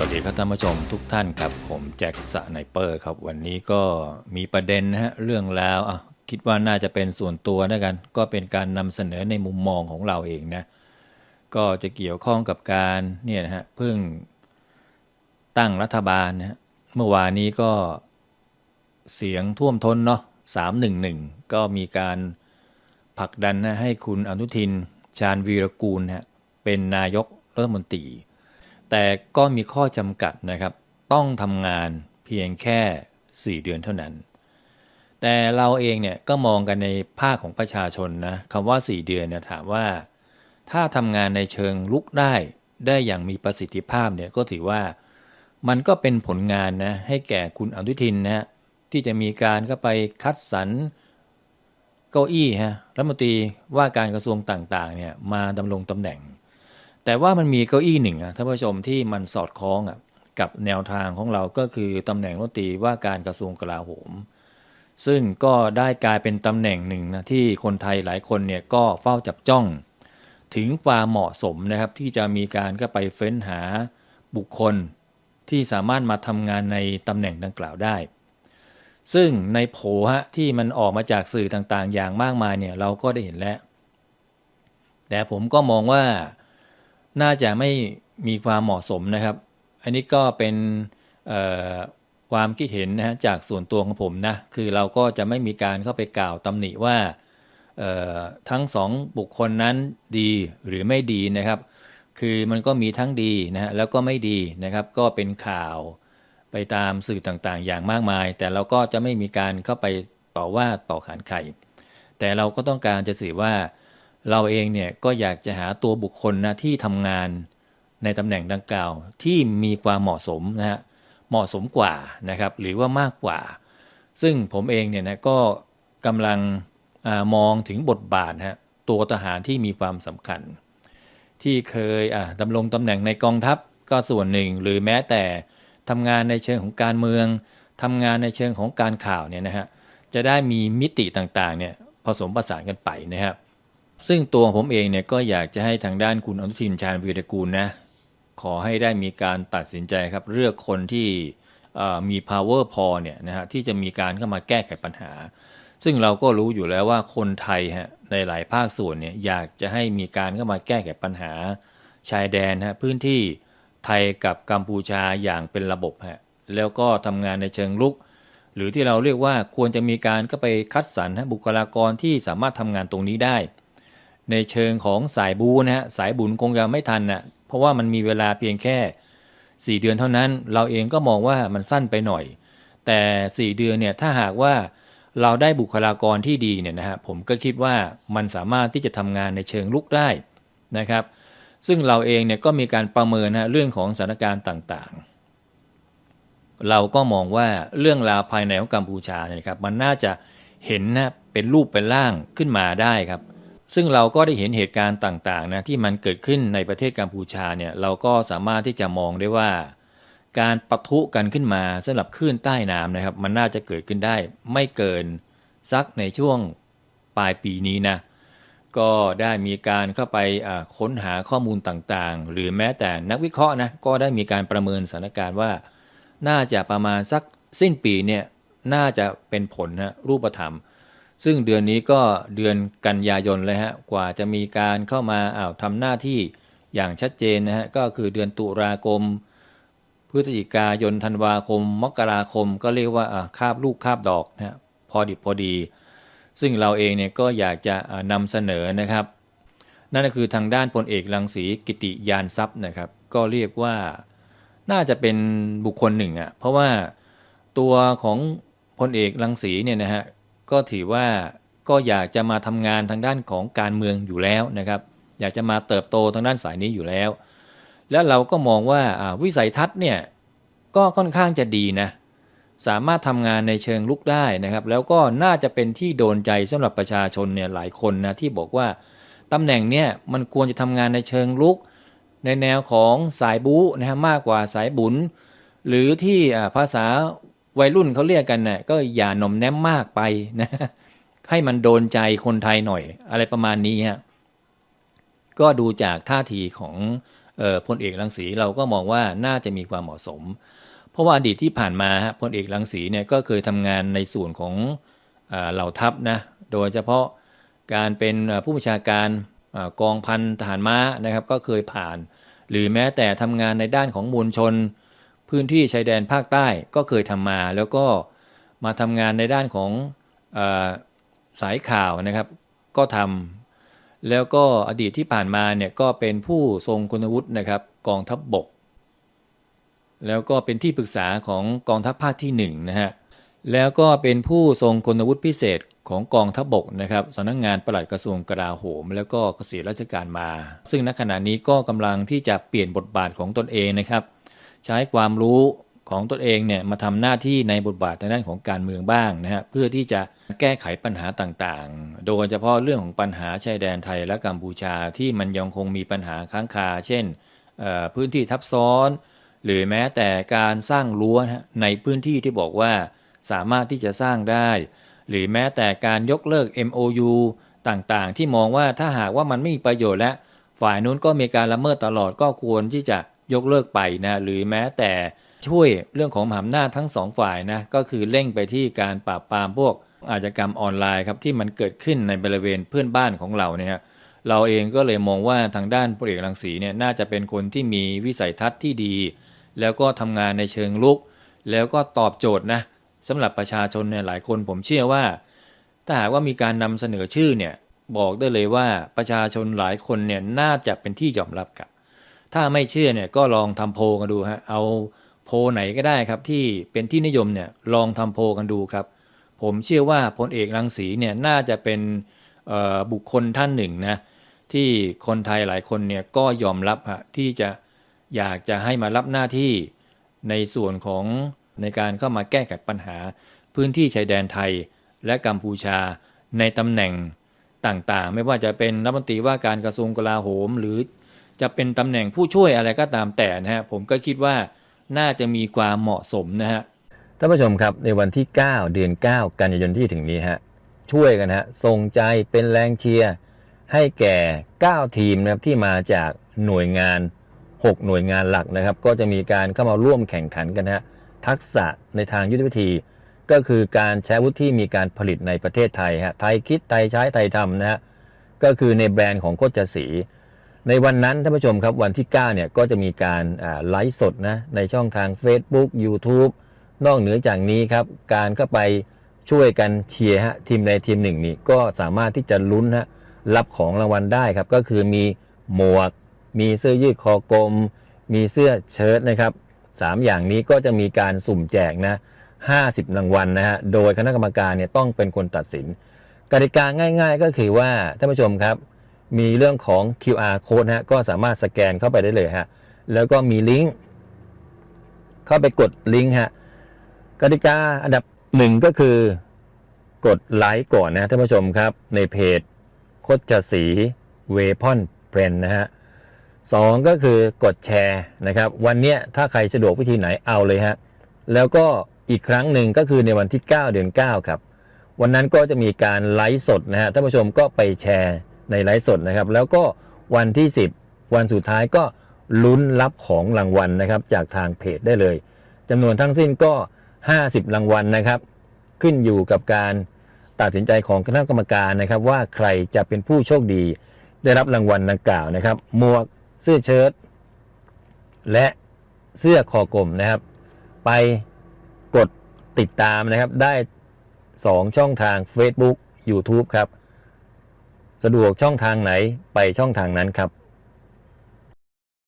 สวัสดีครับท่านผู้ชมทุกท่านครับ ผมแจ็คสไนเปอร์ครับ วันนี้ก็มีประเด็นนะฮะเรื่องราวอะคิดว่าน่าจะเป็นส่วนตัวนะกัน ก็เป็นการนำเสนอในมุมมองของเราเองนะ ก็จะเกี่ยวข้องกับการเนี่ยนะฮะเพิ่งตั้งรัฐบาลนะฮะเมื่อวานนี้ก็เสียงท่วมท้นเนาะสามหนึ่งหนึ่งก็มีการผลักดันนะให้คุณอนุทินชาญวีรกูลนะฮะเป็นนายกรัฐมนตรี แต่ก็มีข้อจำกัดนะครับ ต้องทำงานเพียงแค่ 4 เดือนเท่านั้น แต่เราเองเนี่ยก็มองกันในภาคของประชาชนนะคำว่า 4 เดือนเนี่ยถามว่า ถ้าทำงานในเชิงลุกได้ได้อย่างมีประสิทธิภาพเนี่ยก็ถือว่ามันก็เป็นผลงานนะให้แก่คุณอนุทินนะฮะที่จะมีการก็ไปคัดสรรเก้าอี้ฮะรัฐมนตรีว่าการกระทรวงต่างๆเนี่ยมาดำรงตำแหน่ง แต่ว่ามันมีเก้าอี้หนึ่งอะท่านผู้ชมที่มันสอดคล้องอะกับแนวทางของเราก็คือตำแหน่งรัฐมนตรีว่าการกระทรวงกลาโหม ซึ่งก็ได้กลายเป็นตำแหน่งหนึ่งนะที่คนไทยหลายคนเนี่ยก็เฝ้าจับจ้อง ถึงความเหมาะสมนะครับที่จะมีการก็ไปเฟ้นหาบุคคลที่สามารถมาทำงานในตำแหน่งดังกล่าวได้ ซึ่งในโผฮะที่มันออกมาจากสื่อต่างๆ อย่างมากมายเนี่ยเราก็ได้เห็นแล้ว แต่ผมก็มองว่า น่าจะไม่มีความเหมาะสมนะครับ อันนี้ก็เป็นความคิดเห็นนะฮะจากส่วนตัวของผมนะคือเราก็จะไม่มีการเข้าไปกล่าวตำหนิว่าทั้งสองบุคคลนั้นดีหรือไม่ดีนะครับ คือมันก็มีทั้งดีนะฮะแล้วก็ไม่ดีนะครับ ก็เป็นข่าวไปตามสื่อต่างๆ อย่างมากมาย แต่เราก็จะไม่มีการเข้าไปต่อว่าต่อขานใครแต่เราก็ต้องการจะสื่อว่า เราเองเนี่ยก็อยากจะหาตัวบุคคลนะที่ทำงานในตำแหน่งดังกล่าวที่มีความเหมาะสมนะฮะเหมาะสมกว่านะครับ หรือว่ามากกว่า ซึ่งผมเองเนี่ยนะก็กำลังอมองถึงบทบาทฮะตัวทหารที่มีความสำคัญ ที่เคยดำรงตำแหน่งในกองทัพก็ส่วนหนึ่ง หรือแม้แต่ทำงานในเชิงของการเมืองทำงานในเชิงของการข่าวเนี่ยนะฮะจะได้มีมิติต่างๆเนี่ยผสมผสานกันไปนะครับ ซึ่งตัวผมเองเนี่ยก็อยากจะให้ทางด้านคุณอนุทินชาญวีรกูลนะขอให้ได้มีการตัดสินใจครับเลือกคนที่มี power พอเนี่ยนะฮะที่จะมีการเข้ามาแก้ไขปัญหา ซึ่งเราก็รู้อยู่แล้วว่าคนไทยฮะในหลายภาคส่วนเนี่ยอยากจะให้มีการเข้ามาแก้ไขปัญหา ชายแดนฮะพื้นที่ไทยกับกัมพูชาอย่างเป็นระบบฮะแล้วก็ทำงานในเชิงลุก หรือที่เราเรียกว่าควรจะมีการก็ไปคัดสรรฮะบุคลากรที่สามารถทำงานตรงนี้ได้ ในเชิงของสายบูนะฮะสายบุญคงจะไม่ทันนะเพราะว่ามันมีเวลาเพียงแค่ 4 เดือนเท่านั้น เราเองก็มองว่ามันสั้นไปหน่อย แต่ 4 เดือนเนี่ยถ้าหากว่าเราได้บุคลากรที่ดีเนี่ยนะฮะผมก็คิดว่ามันสามารถที่จะทำงานในเชิงลุกได้นะครับ ซึ่งเราเองเนี่ยก็มีการประเมินนะเรื่องของสถานการณ์ต่างๆ เราก็มองว่าเรื่องราวภายในของกัมพูชาเนี่ยครับมันน่าจะเห็นนะเป็นรูปเป็นร่างขึ้นมาได้ครับ ซึ่งเราก็ได้เห็นเหตุการณ์ต่างๆนะที่มันเกิดขึ้นในประเทศกัมพูชาเนี่ยเราก็สามารถที่จะมองได้ว่า การปะทุกันขึ้นมาสำหรับคลื่นใต้น้ำนะครับ มันน่าจะเกิดขึ้นได้ไม่เกินสักในช่วงปลายปีนี้นะก็ได้มีการเข้าไปค้นหาข้อมูลต่างๆ หรือแม้แต่นักวิเคราะห์นะก็ได้มีการประเมินสถานการณ์ว่า น่าจะประมาณสักสิ้นปีเนี่ยน่าจะเป็นผลนะรูปธรรม ซึ่งเดือนนี้ก็เดือนกันยายนเลยฮะกว่าจะมีการเข้ามาอ้าวทำหน้าที่อย่างชัดเจนนะฮะก็คือเดือนตุลาคมพฤศจิกายนธันวาคม มกราคม ก็เรียกว่าอ่าคาบลูกคาบดอกนะฮะพอดิบพอดี ซึ่งเราเองเนี่ยก็อยากจะนำเสนอนะครับ นั่นก็คือทางด้านพลเอกรังสีกิติยานทรัพย์นะครับ ก็เรียกว่าน่าจะเป็นบุคคลหนึ่งอะ่ะเพราะว่าตัวของพลเอกรังสีเนี่ยนะฮะ ก็ถือว่าก็อยากจะมาทำงานทางด้านของการเมืองอยู่แล้วนะครับ อยากจะมาเติบโตทางด้านสายนี้อยู่แล้ว แล้วเราก็มองว่าวิสัยทัศน์เนี่ยก็ค่อนข้างจะดีนะสามารถทำงานในเชิงลุกได้นะครับ แล้วก็น่าจะเป็นที่โดนใจสำหรับประชาชนเนี่ยหลายคนนะที่บอกว่าตำแหน่งเนี่ยมันควรจะทำงานในเชิงลุก ในแนวของสายบู๊นะฮะมากกว่าสายบุญหรือที่ภาษา วัยรุ่นเขาเรียกกันน่ะก็อย่าหน่อมแนมมากไปนะให้มันโดนใจคนไทยหน่อย อะไรประมาณนี้ฮะก็ดูจากท่าทีของออพลเอกรังสีเราก็มองว่าน่าจะมีความเหมาะสม เพราะว่าอดีตที่ผ่านมาฮะพลเอกรังสีเนี่ยก็เคยทำงานในส่วนของเออเหล่าทัพนะโดยเฉพาะการเป็นผู้บัญชาการออกองพันทหารม้านะครับ ก็เคยผ่าน หรือแม้แต่ทำงานในด้านของมวลชน พื้นที่ชายแดนภาคใต้ก็เคยทำมา แล้วก็มาทำงานในด้านของอสายข่าวนะครับ ก็ทำแล้วก็อดีตที่ผ่านมาเนี่ยก็เป็นผู้ทรงคุณวุฒินะครับกองทัพบบก แล้วก็เป็นที่ปรึกษาของกองทัพภาคที่หนึ่งนะฮะแล้วก็เป็นผู้ทรงคุณวุฒิพิเศษของกองทัพบบกนะครับสำนักงานปลัดกระทรวงกลาโหม แล้วก็เกษียณราชการมา ซึ่งณขณะนี้ก็กำลังที่จะเปลี่ยนบทบาทของตนเองนะครับ ใช้ความรู้ของตนเองเนี่ยมาทำหน้าที่ในบทบาททางด้านของการเมืองบ้างนะฮะเพื่อที่จะแก้ไขปัญหาต่างๆ โดยเฉพาะเรื่องของปัญหาชายแดนไทยและกัมพูชาที่มันยังคงมีปัญหาค้างคา เช่นพื้นที่ทับซ้อน หรือแม้แต่การสร้างรั้วในพื้นที่ที่บอกว่าสามารถที่จะสร้างได้ หรือแม้แต่การยกเลิก MOU ต่างๆ ที่มองว่าถ้าหากว่ามันไม่มีประโยชน์และฝ่ายนู้นก็มีการละเมิดตลอดก็ควรที่จะ ยกเลิกไปนะหรือแม้แต่ช่วยเรื่องของมหาอำนาจทั้งสองฝ่ายนะก็คือเร่งไปที่การปราบปรามพวกอาชญากรรมออนไลน์ครับที่มันเกิดขึ้นในบริเวณเพื่อนบ้านของเราเนี่ยเราเองก็เลยมองว่าทางด้านพลเอกรังสีเนี่ยน่าจะเป็นคนที่มีวิสัยทัศน์ที่ดี แล้วก็ทำงานในเชิงลุก แล้วก็ตอบโจทย์นะสำหรับประชาชนเนี่ยหลายคนผมเชื่อว่า ถ้าหากว่ามีการนำเสนอชื่อเนี่ยบอกได้เลยว่าประชาชนหลายคนเนี่ยน่าจะเป็นที่ยอมรับครับ ถ้าไม่เชื่อเนี่ยก็ลองทำโพกันดูฮะเอาโพไหนก็ได้ครับที่เป็นที่นิยมเนี่ยลองทำโพกันดูครับ ผมเชื่อว่าพลเอกรังสีเนี่ยน่าจะเป็นบุคคลท่านหนึ่งนะที่คนไทยหลายคนเนี่ยก็ยอมรับฮะที่จะอยากจะให้มารับหน้าที่ในส่วนของในการเข้ามาแก้ไขปัญหา พื้นที่ชายแดนไทยและกัมพูชาในตำแหน่งต่างๆ ไม่ว่าจะเป็นรัฐมนตรีว่าการกระทรวงกลาโหม หรือ จะเป็นตำแหน่งผู้ช่วยอะไรก็ตามแต่นะฮะผมก็คิดว่าน่าจะมีความเหมาะสมนะฮะท่านผู้ชมครับในวันที่ 9 เดือน 9 กันยายนที่ถึงนี้ฮะช่วยกันฮะส่งใจเป็นแรงเชียร์ให้แก่ 9 ทีมนะครับที่มาจากหน่วยงาน 6 หน่วยงานหลักนะครับ ก็จะมีการเข้ามาร่วมแข่งขันกันฮะทักษะในทางยุทธวิธี ก็คือการใช้วุธที่มีการผลิตในประเทศไทยฮะไทยคิดไทยใช้ไทยทำนะฮะก็คือในแบรนด์ของโคจสี ในวันนั้นท่านผู้ชมครับวันที่ 9 เนี่ยก็จะมีการไลฟ์สดนะในช่องทาง Facebook YouTube นอกเหนือจากนี้ครับ การเข้าไปช่วยกันเชียร์ฮะทีมใดทีมหนึ่งนี่ก็สามารถที่จะลุ้นฮะรับของรางวัลได้ครับ ก็คือมีหมวก มีเสื้อยืดคอกลม มีเสื้อเชิ้ตนะครับสามอย่างนี้ก็จะมีการสุ่มแจกนะ50 รางวัลนะฮะโดยคณะกรรมการเนี่ยต้องเป็นคนตัดสินกติกาง่าย ๆ ก็คือว่าท่านผู้ชมครับ มีเรื่องของ QR code ฮะก็สามารถสแกนเข้าไปได้เลยฮะแล้วก็มีลิงก์เข้าไปกดลิงก์ฮะกติกาอันดับหนึ่งก็คือกดไลค์ก่อนนะท่านผู้ชมครับ ในเพจโคจสีเวพอนเพรนนะฮะสองก็คือกดแชร์นะครับ วันนี้ถ้าใครสะดวกวิธีไหนเอาเลยฮะแล้วก็อีกครั้งหนึ่งก็คือในวันที่ 9 เดือน 9 ครับ วันนั้นก็จะมีการไลฟ์สดนะฮะท่านผู้ชมก็ไปแชร์ ในไลฟ์สดนะครับ แล้วก็วันที่ 10 วันสุดท้ายก็ลุ้นรับของรางวัลนะครับ จากทางเพจได้เลยจำนวนทั้งสิ้นก็ 50 รางวัลนะครับ ขึ้นอยู่กับการตัดสินใจของคณะกรรมการนะครับ ว่าใครจะเป็นผู้โชคดี ได้รับรางวัลดังกล่าวนะครับหมวกเสื้อเชิ้ตและเสื้อคอกลมนะครับ ไปกดติดตามนะครับได้ 2 ช่องทาง Facebook YouTube ครับ สะดวกช่องทางไหนไปช่องทางนั้นครับ